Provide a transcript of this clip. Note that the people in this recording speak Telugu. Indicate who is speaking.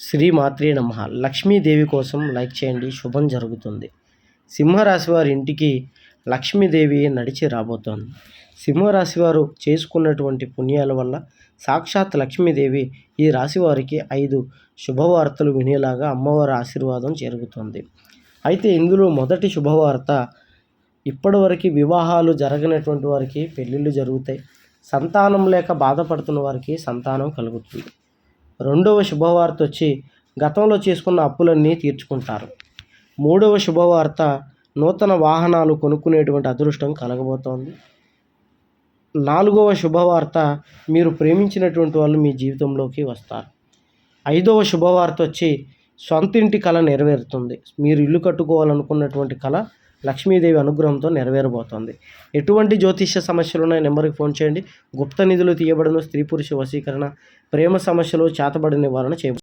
Speaker 1: శ్రీ మాత్రే నమ. లక్ష్మీదేవి కోసం లైక్ చేయండి శుభం జరుగుతుంది. సింహరాశి వారి ఇంటికి లక్ష్మీదేవి నడిచి రాబోతోంది. సింహరాశి వారు చేసుకున్నటువంటి పుణ్యాల వల్ల సాక్షాత్ లక్ష్మీదేవి ఈ రాశి వారికి ఐదు శుభవార్తలు వినేలాగా అమ్మవారి ఆశీర్వాదం జరుగుతుంది అయితే ఇందులో మొదటి శుభవార్త ఇప్పటివరకు వివాహాలు జరగనటువంటి వారికి పెళ్ళిళ్ళు జరుగుతాయి. సంతానం లేక బాధపడుతున్న వారికి సంతానం కలుగుతుంది. రెండవ శుభవార్త వచ్చి గతంలో చేసుకున్న అప్పులన్నీ తీర్చుకుంటారు. మూడవ శుభవార్త నూతన వాహనాలు కొనుక్కునేటువంటి అదృష్టం కలగబోతోంది. నాలుగవ శుభవార్త మీరు ప్రేమించినటువంటి వాళ్ళు మీ జీవితంలోకి వస్తారు. ఐదవ శుభవార్త వచ్చి సొంతింటి కళ నెరవేరుతుంది. మీరు ఇల్లు కట్టుకోవాలనుకున్నటువంటి కళ లక్ష్మీదేవి అనుగ్రహంతో నెరవేరబోతోంది. ఎటువంటి జ్యోతిష్య సమస్యలు ఉన్నాయి నెంబర్కి ఫోన్ చేయండి. గుప్త నిధులు తీయబడను స్త్రీ పురుష వశీకరణ ప్రేమ సమస్యలు చేతబడి నివారణ చేయ